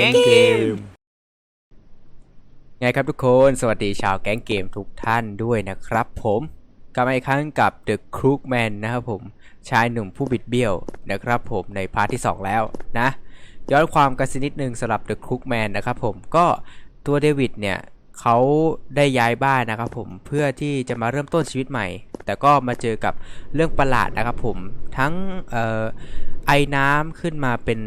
ก๊งเกม ไงครับทุกคน สวัสดีชาวแก๊งเกมทุกท่านด้วยนะครับผมกลับมาอีกครั้งกับ The Crookman นะครับผม ชายหนุ่มผู้บิดเบี้ยวนะครับผมในพาร์ทที่ 2 แล้วนะ ย้อนความกันสักนิดนึงสำหรับ The Crookman นะครับผมก็ตัวเดวิดเนี่ย เขาได้ย้ายบ้านนะครับผมเพื่อที่จะมาเริ่มต้นชีวิตใหม่ แต่ก็มาเจอกับเรื่องประหลาดนะครับผมทั้งเอ่อไอน้ำขึ้นมาเป็น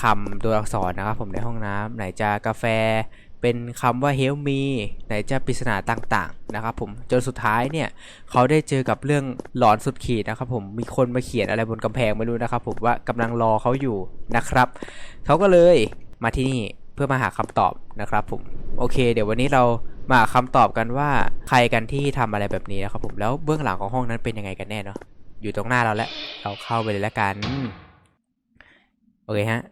คำตัวอักษรนะครับผมในห้องน้ำไหนจะกาแฟ เป็นคำว่า help me ไหนจะปริศนาต่างๆนะครับผมจนสุดท้ายเนี่ยเขาได้เจอกับเรื่องหลอนสุดขีดนะครับผมมีคนมาเขียนอะไรบนกำแพงไม่รู้นะครับผมว่ากำลังรอเขาอยู่นะครับเขาก็เลยมาที่นี่ เพื่อมาหาคำตอบนะครับผมโอเค เดี๋ยววันนี้เรามาหาคำตอบกันว่าใครกันที่ทำอะไรแบบนี้นะครับผมแล้วเบื้องหลังของห้องนั้นเป็นยังไงกันแน่เนาะอยู่ตรงหน้าเราแล้วเราเข้าไปเลยแล้วกันโอเคฮะ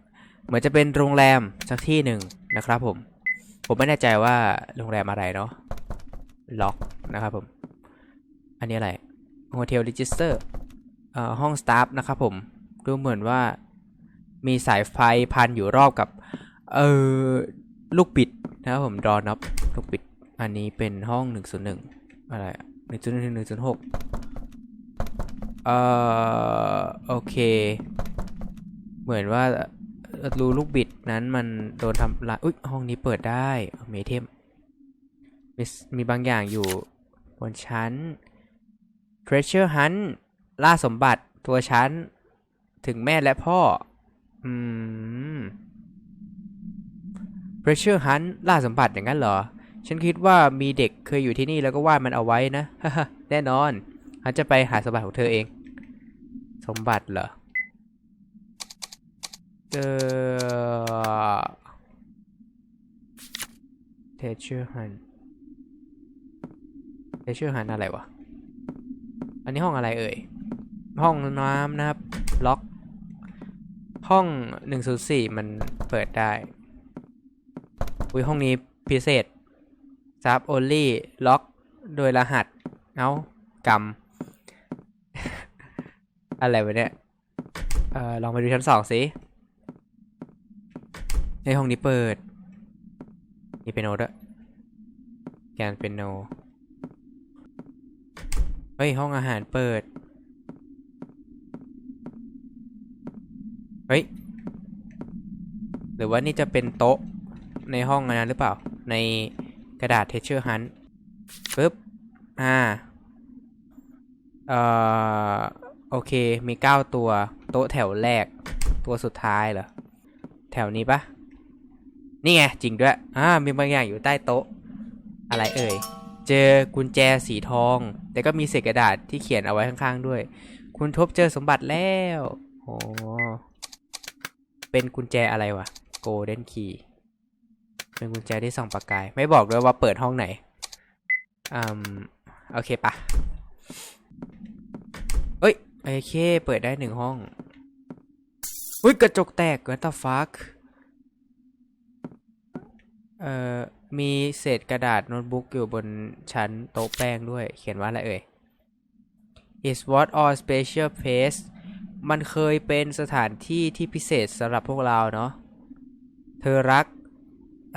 เหมือนจะเป็นโรงแรมสักที่หนึ่งนะครับผม ผมไม่แน่ใจว่าโรงแรมอะไรเนาะล็อกนะครับผม อันนี้อะไรโฮเทลรีจิสเตอร์เอ่อห้องสตาฟนะครับผมดูเหมือนว่ามีสายไฟพันอยู่รอบกับ เออลูกบิดนะครับผมดอน็อปลูกบิด อันนี้เป็นห้อง101อะไรหนึ่งจุดหนึ่งหนึ่งจุดหกเอ่อโอเค เหมือนว่ารูลูกบิดนั้นมันโดนทำลายอุ้ยห้องนี้เปิดได้มีเทมมีมีบางอย่างอยู่บนชั้น treasure hunt ล่าสมบัติตัวชั้น ถึงแม่และพ่อ อืม treasure hunt ล่าสมบัติอย่างนั้นเหรอ ฉันคิดว่ามีเด็กเคยอยู่ที่นี่แล้วก็วาดมันเอาไว้นะ แน่นอนฉันจะไปหาสมบัติของเธอเอง สมบัติเหรอเออ treasure hunt treasure hunt อะไรวะ อันนี้ห้องอะไรเอ่ย ห้องน้ำนะครับ ล็อก ห้อง 104 มันเปิดได้ อุ้ยห้องนี้พิเศษซับ only ล็อกโดยรหัส เอากำอะไรวะเนี่ย เอ่อ ลองไปดูชั้นสองสิ ในห้องนี้เปิด มีเปียโนด้วยแกนเปียโน เฮ้ย ห้องอาหารเปิด เฮ้ย หรือว่านี่จะเป็นโต๊ะ ในห้องนั้นหรือเปล่า ในกระดาษเทเชอร์ฮันปึ๊บ อ่า เอ่อ โอเค มี 9 ตัว โต๊ะแถวแรก ตัวสุดท้ายเหรอ แถวนี้ปะนี่ไง จริงด้วย อ่า มีบางอย่างอยู่ใต้โต๊ะ อะไรเอ่ย เจอกุญแจสีทอง แต่ก็มีเศษกระดาษที่เขียนเอาไว้ข้างๆด้วย คุณทบเจอสมบัติแล้ว โอ้เป็นกุญแจอะไรวะ Golden Key เป็นกุญแจที่ส่องประกาย ไม่บอกด้วยว่าเปิดห้องไหนอืมโอเคปะเอ้ยโอเค เปิดได้หนึ่งห้องอุ้ยกระจกแตก what the fuck เอ่อ มีเศษกระดาษโน้ตบุ๊กอยู่บนชั้นโต๊ะแป้งด้วย เขียนว่าอะไรเอ่ย is what all special place มันเคยเป็นสถานที่ที่พิเศษสำหรับพวกเราเนาะ เธอรัก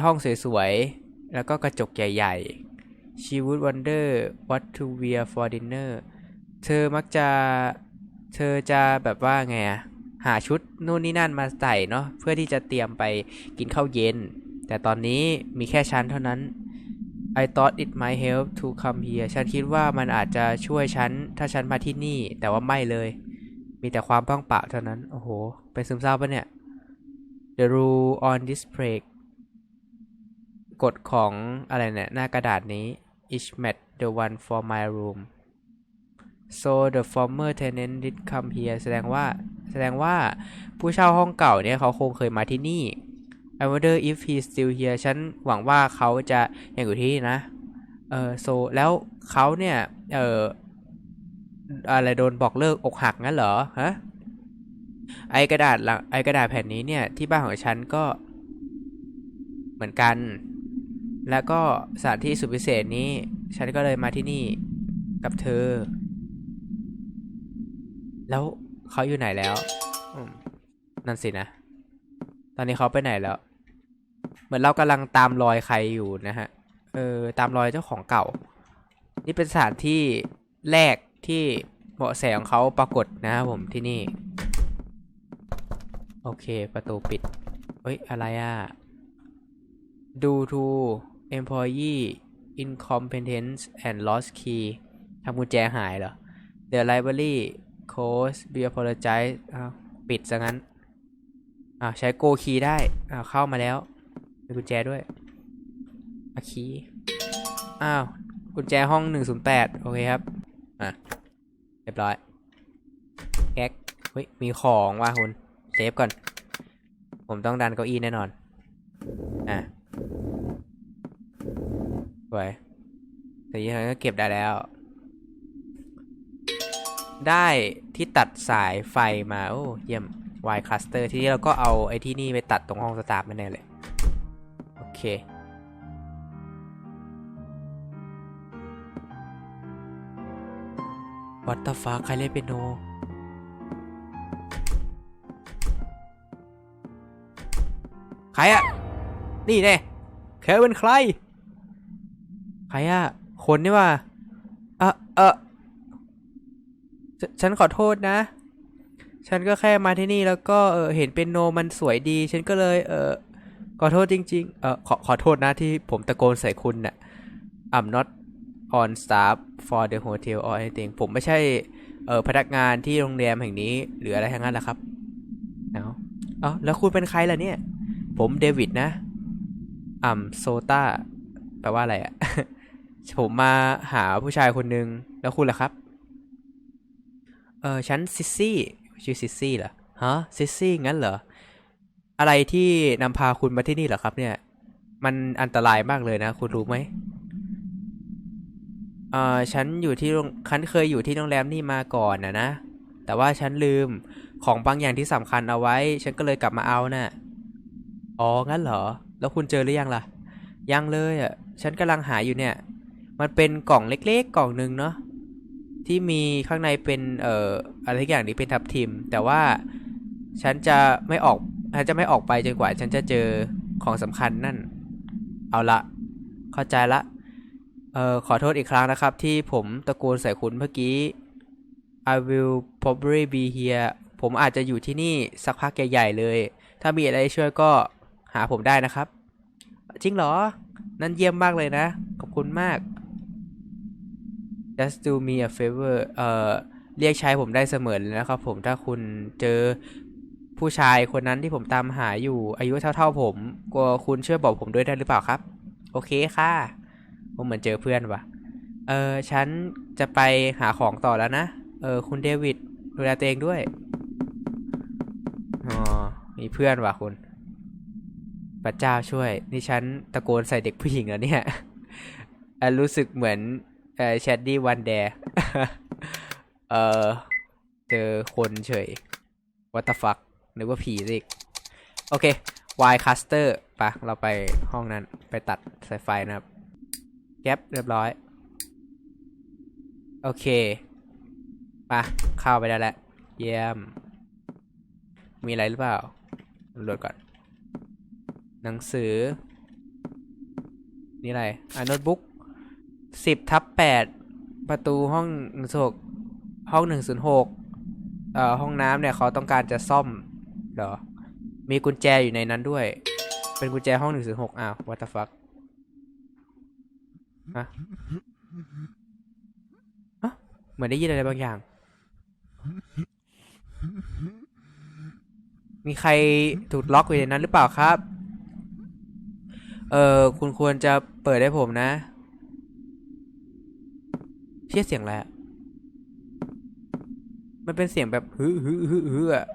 ห้องสวยๆ แล้วก็กระจกใหญ่ๆ she would wonder what to wear for dinner เธอมักจะ เธอจะแบบว่าไงอะหาชุดนู่นนี่นั่นมาใส่เนาะเพื่อที่จะเตรียมไปกินข้าวเย็น แต่ตอนนี้มีแค่ฉันเท่านั้น I thought it might help to come here ฉันคิดว่ามันอาจจะช่วยฉัน ถ้าฉันมาที่นี่ แต่ว่าไม่เลย มีแต่ความบ้างปล่าเท่านั้น โอ้โห เป็นซึมเศร้าปะเนี่ย The rule on this break กฎของอะไรเนี่ยหน้ากระดาษนี้ each match the one for my room so the former tenant did come here แสดงว่าแสดงว่าผู้เช่าห้องเก่าเนี่ยเขาคงเคยมาที่นี่ I wonder if he's still here ฉันหวังว่าเขาจะยังอยู่ที่นี่นะ เออ so แล้วเขาเนี่ย เอออะไรโดนบอกเลิกอกหักงั้นเหรอ ฮะ ไอกระดาษหลังไอกระดาษแผ่นนี้เนี่ย ที่บ้านของฉันก็เหมือนกัน แล้วก็สถานที่สุดพิเศษนี้ ฉันก็เลยมาที่นี่กับเธอ แล้วเขาอยู่ไหนแล้วอืมนั่นสินะ ตอนนี้เขาไปไหนแล้ว เหมือนเรากำลังตามรอยใครอยู่นะฮะ เออ ตามรอยเจ้าของเก่า นี่เป็นสถานที่แรกที่เบาะแสของเขาปรากฏนะครับผมที่นี่ โอเค ประตูปิด เฮ้ย อะไรอะ due to employee incompetence and lost key ทำกุญแจหายเหรอ the library close be apologize อ้าวปิดซะงั้นอ่าวใช้ go key ได้อ้าวเข้ามาแล้วมีกุญแจด้วยอาคีอ้าวกุญแจห้อง108โอเคครับ อะ เรียบร้อยแก๊กเฮ้ย มีของว่ะคุณเซฟก่อน ผมต้องดันเก้าอี้แน่นอน อะ สวยแต่ยังไงก็เก็บได้แล้ว ได้ที่ตัดสายไฟมา โอ้เยี่ยม Y cluster ทีนี้เราก็เอาไอ้ที่นี่ไปตัดตรงห้องสตาฟมาแน่เลย โอเค วัต t ฟ้าใครเล่นเปียโนใครอะ นี่แน่แค่เป็นใคร ใครอะคนนี่ว่าเออเออฉันขอโทษนะ ฉันก็แค่มาที่นี่แล้วก็เออเห็นเป็นโนมันสวยดี ฉันก็เลย เออขอโทษจริง ๆ เออขอขอโทษนะที่ผมตะโกนใส่คุณน่ะ I'm not on staff for the hotel or anything ผมไม่ใช่เออพนักงานที่โรงแรมแห่งนี้ หรืออะไรทั้งนั้นแหละครับ เอาเอาแล้วคุณเป็นใครล่ะเนี่ย ผมเดวิดนะอ่ำโซตาแปลว่าอะไรอะ ผมมาหาผู้ชายคนหนึ่งแล้วคุณล่ะครับ เออฉันซิสซี่ชื่อซิสซี่เหรอฮะซิสซี่งั้นเหรอ อะไรที่นำพาคุณมาที่นี่เหรอครับ เนี่ย มันอันตรายมากเลยนะ คุณรู้ไหมเออฉันอยู่ที่โรงฉันเคยอยู่ที่โรงแรมนี่มาก่อนนะนะ แต่ว่าฉันลืมของบางอย่างที่สำคัญเอาไว้ ฉันก็เลยกลับมาเอาน่ะอ๋องั้นเหรอ แล้วคุณเจอหรือยังล่ะ ยังเลยอะ ฉันกำลังหาอยู่เนี่ย มันเป็นกล่องเล็กๆกล่องหนึ่งเนาะที่มีข้างในเป็นเอ่ออะไรทุกอย่างนี้เป็นทับทิม แต่ว่าฉันจะไม่ออกฉันจะไม่ออกไปจนกว่า ฉันจะเจอของสำคัญนั่น เอาละเข้าใจละเอ่อขอโทษอีกครั้งนะครับ ที่ผมตะโกนใส่คุณเมื่อกี้ I will probably be here ผมอาจจะอยู่ที่นี่สักพักใหญ่ๆเลย ถ้ามีอะไรช่วยก็หาผมได้นะครับ จริงเหรอ นั่นเยี่ยมมากเลยนะ ขอบคุณมาก just do me a favor เอ่อเรียกใช้ผมได้เสมอเลยนะครับผมถ้าคุณเจอผู้ชายคนนั้นที่ผมตามหาอยู่อายุเท่าๆผมก็คุณช่วยบอกผมด้วยได้หรือเปล่าครับ โอเคค่ะ ผมเหมือนเจอเพื่อนว่ะเออฉันจะไปหาของต่อแล้วนะ เออคุณเดวิดดูแลตัวเองด้วยอ๋อมีเพื่อนว่ะคุณพระเจ้าช่วย นี่ฉันตะโกนใส่เด็กผู้หญิงแล้วเนี่ยรู้สึกเหมือน เออแชดดี้วันแดเออเจอคนเฉย what the fuck นึกว่าผีสิโอเค Y cluster ปะเราไปห้องนั้นไปตัดสายไฟนะครับแก๊ปเรียบร้อย โอเคปะเข้าไปได้แล้ว เยี่ยม มีอะไรหรือเปล่าตำรวจก่อน หนังสือ นี่อะไรอ่าโน้ตบุ๊ก สิบทับแปดประตูห้องหนึ่งหกห้องหนึ่งศูนย์หกเอ่อห้องน้ำเนี่ยเขาต้องการจะซ่อมเหรอ มีกุญแจอยู่ในนั้นด้วย เป็นกุญแจห้องหนึ่งศูนย์หกอ้าว what the fuck ฮะอะเหมือนได้ยินอะไรบางอย่าง มีใครถูกล็อกอยู่ในนั้นหรือเปล่าครับ เออคุณควรจะเปิดให้ผมนะ ยเสียงอะไรอะมันเป็นเสียงแบบฮึฮึฮึฮึอะ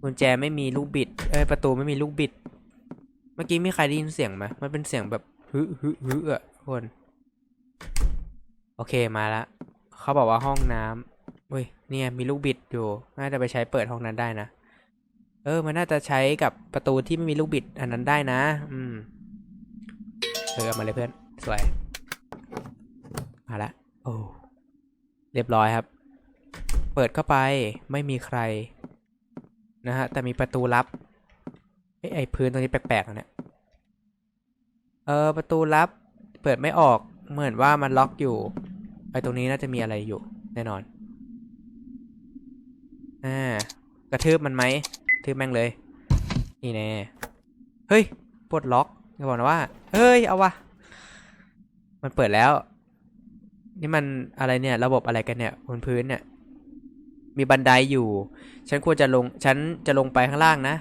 กุญแจไม่มีลูกบิดเอ้ยประตูไม่มีลูกบิด เมื่อกี้มีใครได้ยินเสียงไหมมันเป็นเสียงแบบฮึฮึฮึอะคน โอเคมาละเขาบอกว่าห้องน้ำเฮ้ยเนี่ยมีลูกบิดอยู่ น่าจะไปใช้เปิดห้องนั้นได้นะ เออ มันน่าจะใช้กับประตูที่ไม่มีลูกบิดอันนั้นได้นะ อืมเออมาเลยเพื่อน สวย มาละโอ้เรียบร้อยครับ เปิดเข้าไปไม่มีใคร นะฮะ แต่มีประตูลับเอ้ไอพื้นตรงนี้แปลกๆนะเนี่ยเออประตูลับ เปิดไม่ออกเหมือนว่ามันล็อกอยู่ไอตรงนี้น่าจะมีอะไรอยู่แน่นอนอ่ากระทืบมันไหมทืบแม่งเลย นี่แน่เฮ้ยปลดล็อกอย่าบอกนะว่า เฮ้ยเอาวะมันเปิดแล้ว นี่มันอะไรเนี่ย ระบบอะไรกันเนี่ยบนพื้นเนี่ย มีบันไดอยู่ ฉันควรจะลง ฉันจะลงไปข้างล่างนะ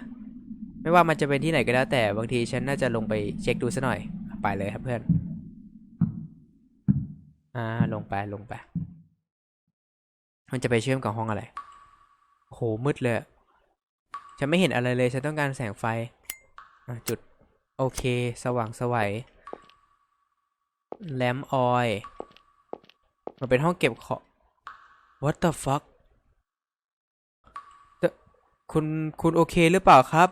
ไม่ว่ามันจะเป็นที่ไหนก็แล้วแต่บางทีฉันน่าจะลงไปเช็คดูซะหน่อย ไปเลยครับเพื่อน อ่า ลงไปลงไป มันจะไปเชื่อมกับห้องอะไรโหมืดเลย ฉันไม่เห็นอะไรเลย ฉันต้องการแสงไฟ จุด โอเค สว่างสวัยแลมออย มันเป็นห้องเก็บของ What the fuck แต่คุณคุณโอเคหรือเปล่าครับ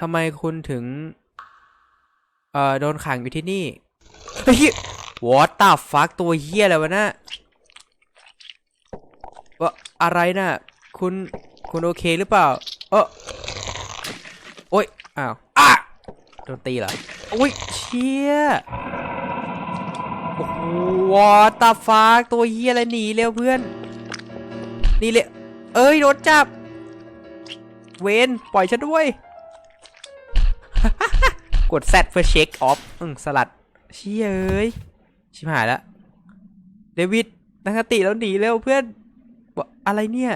ทำไมคุณถึง เอ่อ โดนขังอยู่ที่นี่ เฮ้ย What the fuck ตัวเฮียอะไรวะน่ะว่าอะไรน่ะ คุณ คุณโอเคหรือเปล่า เออโอ้ย อ้าว อะโดนตีเหรอโอ้ย เชี่ย โอ้โห What the fuck ตัวเฮียอะไรหนีเร็วเพื่อนนี่เลยเอ้ยโดนจับ เวนปล่อยฉันด้วย กด Z เพื่อเช็คออฟอืมสลัดเชี่ยเอ้ยชิบหายแล้วเดวิดตั้งสติแล้วหนีเร็วเพื่อนอะไรเนี่ย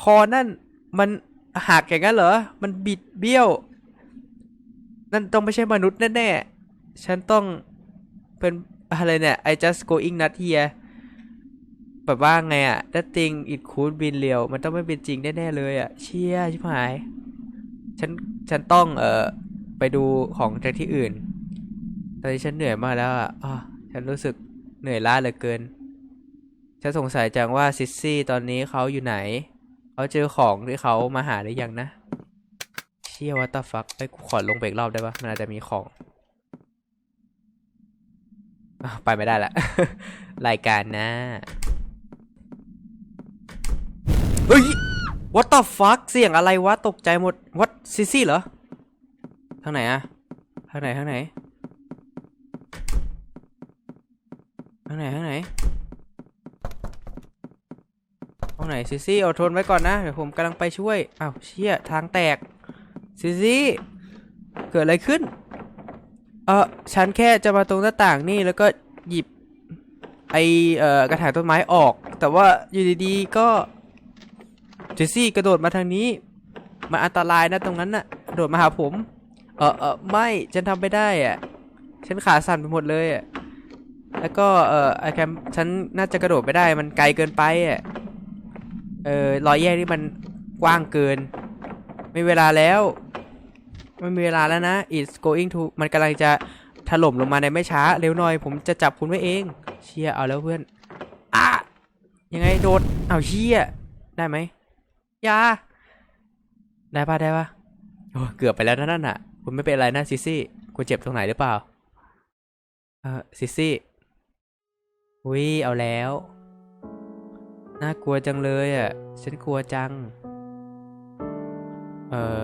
คอนั่นมันหักอย่างนั้นเหรอ มันบิดเบี้ยว นั่นต้องไม่ใช่มนุษย์แน่ๆ ฉันต้องเป็น อะไรเนี่ย I just going not here แบบว่าไงอะ that thing it could be real มันต้องไม่เป็นจริงแน่ๆเลยอะเชี่ยชิบหาย ฉัน ฉันต้องเอ่อไปดูของจากที่อื่น ตอนนี้ฉันเหนื่อยมากแล้วอะอ้อฉันรู้สึกเหนื่อยล้าเหลือเกิน ฉันสงสัยจังว่าซิสซี่ตอนนี้เขาอยู่ไหน เขาเจอของที่เขามาหาหรือยังนะ เชี่ยวัตตาฟักไอ้กูขอลงไปอีกรอบได้ปะมันอาจจะมีของ ไปไม่ได้ละ รายการนะเฮ้ย what the fuck เสียงอะไรวะ ตกใจหมด what ซิซี่เหรอ ทางไหนอะทางไหนทางไหนทางไหนทางไหนห้องไหนซิซี่เอาทนไว้ก่อนนะ เดี๋ยวผมกำลังไปช่วย อ้าวเชี่ยทางแตกซิซี่ เกิดอะไรขึ้น เออฉันแค่จะมาตรงหน้าต่างนี่แล้วก็หยิบ ไอเอ่อกระถางต้นไม้ออก แต่ว่าอยู่ดีๆก็ซิซี่กระโดดมาทางนี้มันอันตรายนะตรงนั้นน่ะกระโดดมาหาผม เออเออไม่ฉันทำไม่ได้อะฉันขาสั่นไปหมดเลยอะแล้วก็เออไอแคมฉันน่าจะกระโดดไม่ได้มันไกลเกินไปอะเออรอยแยกนี่มันกว้างเกิน ไม่เวลาแล้ว ไม่มีเวลาแล้วนะ it's going to มันกำลังจะถล่มลงมาในไม่ช้า เร็วหน่อย ผมจะจับคุณไว้เอง เชียเอาแล้วเพื่อนอะยังไงโดดเอาเชียได้ไหมอยาได้ปะได้ปะโอ้เกือบไปแล้วนั่นน่ะ คุณไม่เป็นไรนะซิซี่ คุณเจ็บตรงไหนหรือเปล่า เออซิซี่อุ้ยเอาแล้ว น่ากลัวจังเลยอะ ฉันกลัวจัง เออ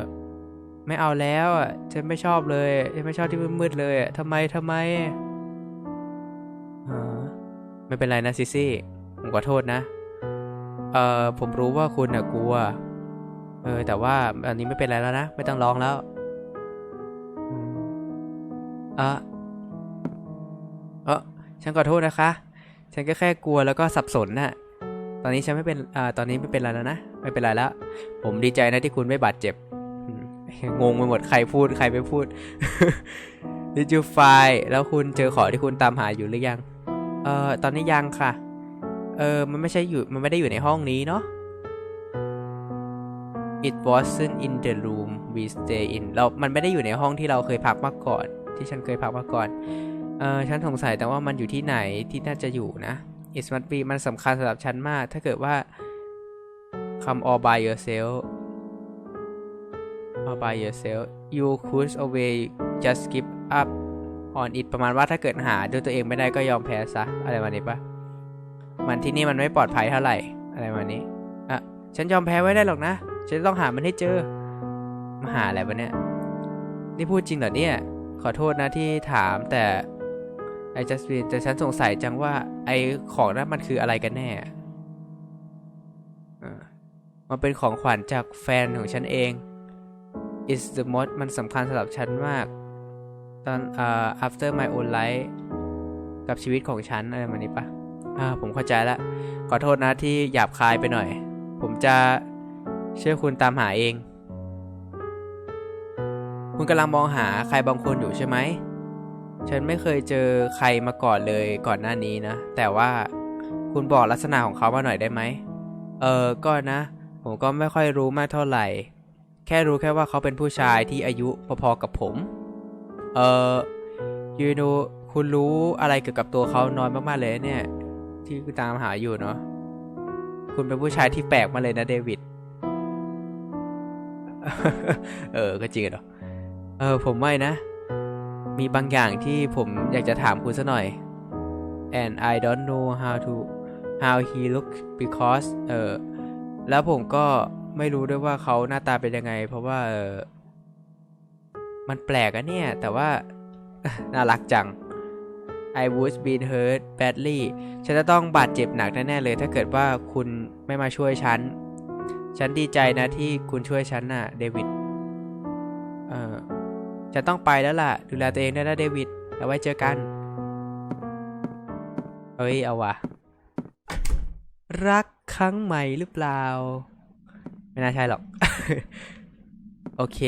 ไม่เอาแล้วอะฉันไม่ชอบเลยฉันไม่ชอบที่มืดๆเลยอะทำไมทำไมไม่เป็นไรนะซิซี่ผมขอโทษนะ เอ่อผมรู้ว่าคุณน่ะกลัว เออ แต่ว่าอันนี้ไม่เป็นไรแล้วนะ ไม่ต้องร้องแล้วอะเออฉันขอโทษนะคะ ฉันก็แค่กลัวแล้วก็สับสนน่ะตอนนี้ฉันไม่เป็นอ่าตอนนี้ไม่เป็นไรแล้วนะ ไม่เป็นไรแล้ว ผมดีใจนะที่คุณไม่บาดเจ็บ งงไปหมดใครพูดใครไม่พูด Did you find แล้วคุณเจอของที่คุณตามหาอยู่หรือยัง เอ่อ ตอนนี้ยังค่ะ เออ มันไม่ใช่อยู่ มันไม่ได้อยู่ในห้องนี้เนาะ It wasn't in the room we stay in เรา มันไม่ได้อยู่ในห้องที่เราเคยพักมาก่อน ที่ฉันเคยพักมาก่อน เออฉันสงสัยแต่ว่ามันอยู่ที่ไหนที่น่าจะอยู่นะ It must be มันสำคัญสำหรับฉันมาก ถ้าเกิดว่าคำ all by yourself all by yourself you could away just give up on it ประมาณว่าถ้าเกิดหาด้วยตัวเองไม่ได้ก็ยอมแพ้ซะ อะไรประมาณนี้ปะมันที่นี่มันไม่ปลอดภัยเท่าไหร่ อะไรประมาณนี้อะฉันยอมแพ้ไว้ได้หรอกนะ ฉันต้องหามันให้เจอ มาหาอะไรวะเนี่ย นี่พูดจริงเหรอเนี่ย ขอโทษนะที่ถามแต่ไอจัสตินแต่ฉันสงสัยจังว่าไอของนั้นมันคืออะไรกันแน่อ่ามันเป็นของขวัญจากแฟนของฉันเอง is the most มันสำคัญสำหรับฉันมาก ตอนอ่า after my own life กับชีวิตของฉันอะไรแบบนี้ปะอ่าผมเข้าใจแล้วขอโทษนะที่หยาบคายไปหน่อย ผมจะช่วยคุณตามหาเอง คุณกำลังมองหาใครบางคนอยู่ใช่ไหม ฉันไม่เคยเจอใครมาก่อนเลยก่อนหน้านี้นะ แต่ว่าคุณบอกลักษณะของเขามาหน่อยได้ไหม เออก็นะ ผมก็ไม่ค่อยรู้มากเท่าไหร่ แค่รู้แค่ว่าเขาเป็นผู้ชายที่อายุพอๆกับผม เออยูโนคุณรู้อะไรเกี่ยวกับตัวเขาน้อยมากๆเลยเนี่ย ที่คุณตามหาอยู่เนาะคุณเป็นผู้ชายที่แปลกมาเลยนะเดวิด เออ ก็จริงเนาะเออ ผมไม่นะ มีบางอย่างที่ผมอยากจะถามคุณซะหน่อย and I don't know how to how he look because เออ แล้วผมก็ ไม่รู้ด้วยว่าเขาหน้าตาเป็นยังไง เพราะว่าเออมันแปลกอะเนี่ย แต่ว่า น่ารักจัง I would be hurt badly ฉันจะต้องบาดเจ็บหนักแน่ๆเลย ถ้าเกิดว่าคุณไม่มาช่วยฉัน ฉันดีใจนะที่คุณช่วยฉันน่ะ เดวิด เออฉันต้องไปแล้วล่ะ ดูแลตัวเองด้วยนะเดวิด แล้วไว้เจอกันเอ้ย เอาวะ รักครั้งใหม่หรือเปล่า ไม่น่าใช่หรอก โอเค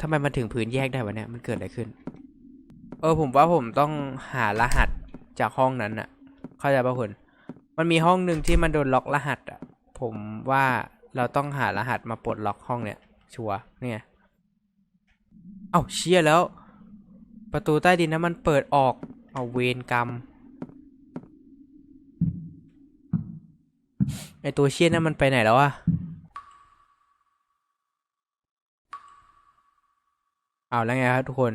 ทำไมมันถึงพื้นแยกได้วะเนี่ย มันเกิดอะไรขึ้น เออผมว่าผมต้องหารหัสจากห้องนั้นอะเข้าใจป่ะคุณมันมีห้องหนึ่งที่มันโดนล็อกรหัสอะผมว่าเราต้องหารหัสมาปลดล็อกห้องเนี่ย ชัวเนี่ยเอ้าเชี่ยแล้ว ประตูใต้ดินนั้นมันเปิดออกเอาเวรกรรมไอตัวเชี่ยนั้นมันไปไหนแล้วอะ เอาแล้วไงครับทุกคน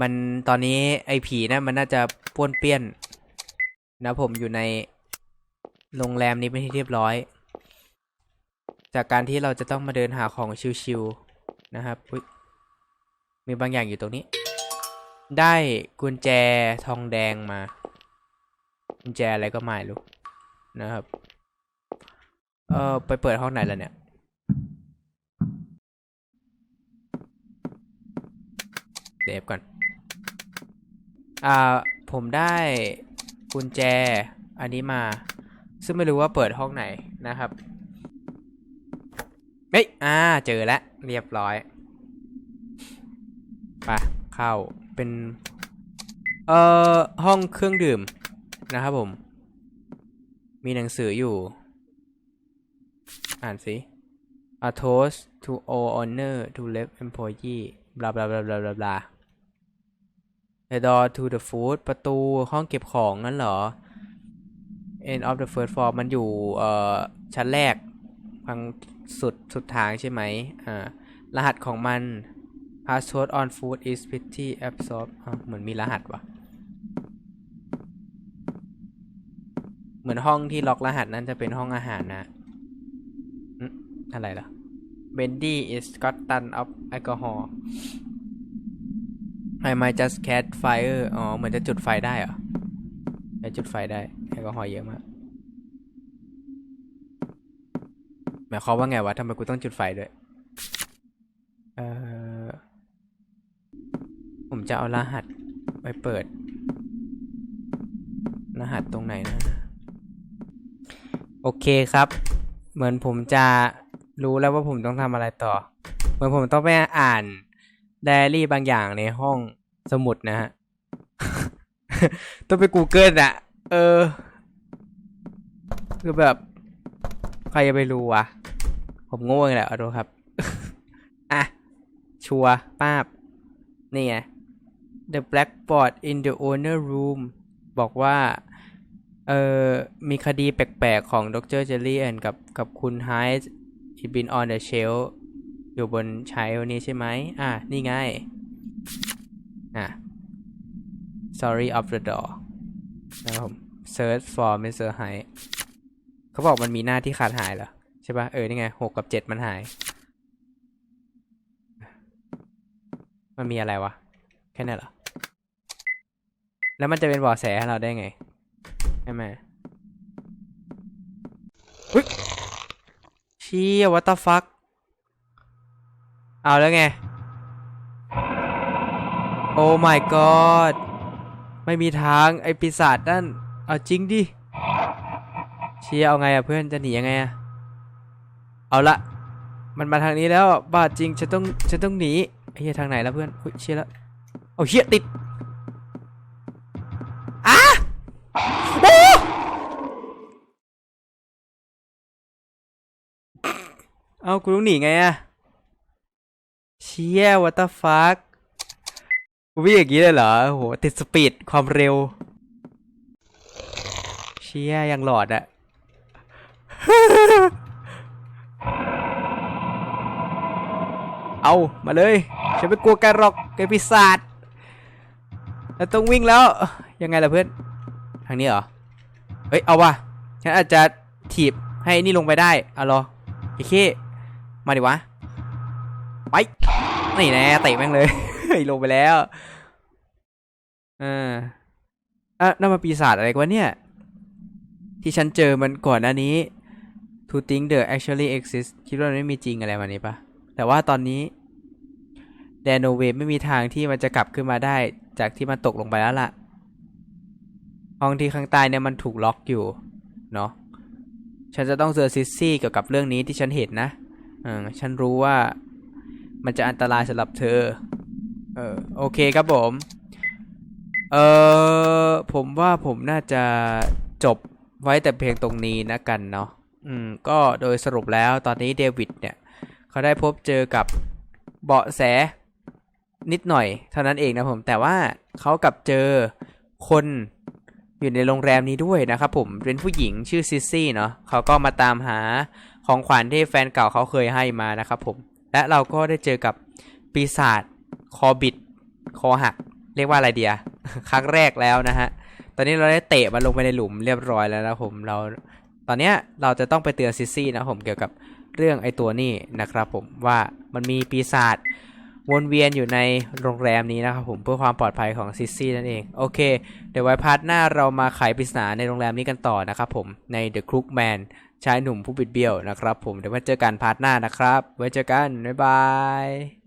มันตอนนี้ไอผีนะมันน่าจะป้วนเปี้ยน นะผมอยู่ในโรงแรมนี้เป็นที่เรียบร้อย จากการที่เราจะต้องมาเดินหาของชิวๆนะครับมีบางอย่างอยู่ตรงนี้ ได้กุญแจทองแดงมา กุญแจอะไรก็ไม่รู้นะครับ เออไปเปิดห้องไหนแล้วเนี่ย เดฟก่อน อ่า ผมได้กุญแจอันนี้มา ซึ่งไม่รู้ว่าเปิดห้องไหนนะครับ เฮ้ย อ่า เจอแล้ว เรียบร้อยไปเข้า เป็น เอ่อ ห้องเครื่องดื่มนะครับผม มีหนังสืออยู่ อ่านสิ A toast to all honor to left employee บลาบลาบลาบลาบลาบลา The door to the food ประตูห้องเก็บของนั่นเหรอ End of the first floor มันอยู่เอ่อชั้นแรกทางสุดสุดทางใช่ไหมอ่ารหัสของมัน Password on food is pretty absorbed เหมือนมีรหัสวะเหมือนห้องที่ล็อกรหัสนั้นจะเป็นห้องอาหารนะอืมอะไรล่ะ Bendy is got ton of alcohol I might just catch fire อ๋อ เหมือนจะจุดไฟได้เหรอจะจุดไฟได้แอลกอฮอล์เยอะมาก หมายความว่าไงวะทำไมกูต้องจุดไฟด้วย เอ่อผมจะเอารหัสไปเปิด รหัสตรงไหนนะ โอเคครับ เหมือนผมจะรู้แล้วว่าผมต้องทำอะไรต่อ เหมือนผมต้องไปอ่านไดอารี่บางอย่างในห้อง สมุดนะฮะ ต้องไป Google อะเออ คือแบบ ใครจะไปรู้วะ ผมโง่เองแหละเอาดูครับ อะ ชัวร์ป้าบ นี่ไง The blackboard in the owner room บอกว่า เออ มีคดีแปลกๆ ของดรเจลลี่แอนกับกับคุณไฮส์ it been on the shelf อยู่บนใช้นี้ใช่ไหม อะ นี่ไง sorry of the door นะครับผม search for Mr. Hyde เขาบอกมันมีหน้าที่ขาดหายเหรอ ใช่ปะเออ นี่ไงหกกับเจ็ดมันหาย มันมีอะไรวะ แค่นั้นเหรอ แล้วมันจะเป็นบาะแสให้เราได้ไง ใช่ไหมอุ๊ยเชี่ยวัตฟัก เอาแล้วไง โอ้ my god ไม่มีทางไอปีศาจนั่น เอาจริงดิ เชียเอาไงอะเพื่อนจะหนียังไงอะเอาละ มันมาทางนี้แล้วบ้าจริง ฉันต้อง ฉันต้องหนีไอ้เหี้ยทางไหนแล้วเพื่อนเฮ้ยเชียแล้วเอาเหี้ยติดอ้าโอ้เอากูต้องหนีไงอะเชีย what the fuck กู วิ่งอย่างนี้เลยเหรอโหติดสปีดความเร็ว เชียยังหลอดอะเอามาเลยฉันไม่กลัวแกันหรอกแกปีศาจแล้วต้องวิ่งแล้ว ยังไงล่ะเพื่อน ทางนี้เหรอ เฮ้ย เอาว่ะฉันอาจจะถีบให้นี่ลงไปได้เอารอไอ้เคมาดิวะ ไป นี่แน่เตะแม่งเลย ยลงไปแล้ว อ่าอะนั่นมันปีศาจอะไรกันวะเนี่ย ที่ฉันเจอมันก่อนหน้านี้ to think the actually exist คิดว่ามันไม่มีจริงอะไรมานี้ปะแต่ว่าตอนนี้ แดนโนเวไม่มีทางที่มันจะกลับขึ้นมาได้ จากที่มันตกลงไปแล้วล่ะ ห้องที่ข้างใต้เนี่ยมันถูกล็อกอยู่ เนาะฉันจะต้องเจอซิสซี่เกี่ยวกับเรื่องนี้ที่ฉันเห็นนะ เออ ฉันรู้ว่ามันจะอันตรายสำหรับเธอ เออโอเคครับผม เออผมว่าผมน่าจะจบไว้แต่เพียงตรงนี้นะกันเนาะอืมก็โดยสรุปแล้วตอนนี้เดวิดเนี่ย เขาได้พบเจอกับเบาะแสนิดหน่อยเท่านั้นเองนะผม แต่ว่าเขากลับเจอคนอยู่ในโรงแรมนี้ด้วยนะครับผมเป็นผู้หญิงชื่อซิสซี่เนาะเขาก็มาตามหาของขวัญที่แฟนเก่าเขาเคยให้มานะครับผม และเราก็ได้เจอกับปีศาจ คอบิด คอหัก เรียกว่าอะไรเดียครั้งแรกแล้วนะฮะ ตอนนี้เราได้เตะมันลงไปในหลุมเรียบร้อยแล้วนะผมเรา ตอนเนี้ยเราจะต้องไปเตือนซิซี่นะผมเกี่ยวกับเรื่องไอตัวนี้นะครับผมว่ามันมีปีศาจวนเวียนอยู่ในโรงแรมนี้นะครับผมเพื่อความปลอดภัยของซิซี่นั่นเอง โอเค เดี๋ยวไว้พาร์ทหน้าเรามาไขปริศนาในโรงแรมนี้กันต่อนะครับผมใน The Crook Man ชายหนุ่มผู้บิดเบี้ยวนะครับผมเดี๋ยวมาเจอกันพาร์ทหน้านะครับ ไว้เจอกัน บ๊ายบาย